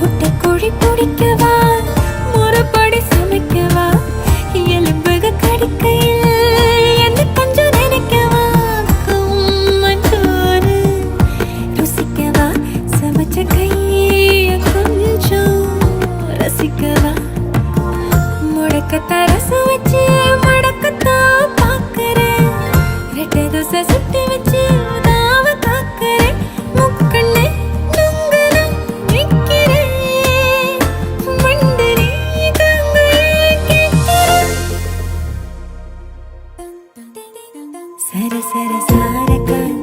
முட்டை குழி பிடிக்கவா? முறப்படி சமைக்கவா? எலும்புக கடிக்கையில் என்ன கொஞ்சம் நினைக்கவா? மற்றோரு ருசிக்கவா? சமைச்ச கைய கொஞ்சம் ரசிக்கவா? முடக்கத்த ரசம் Sarı sarı sarı kalp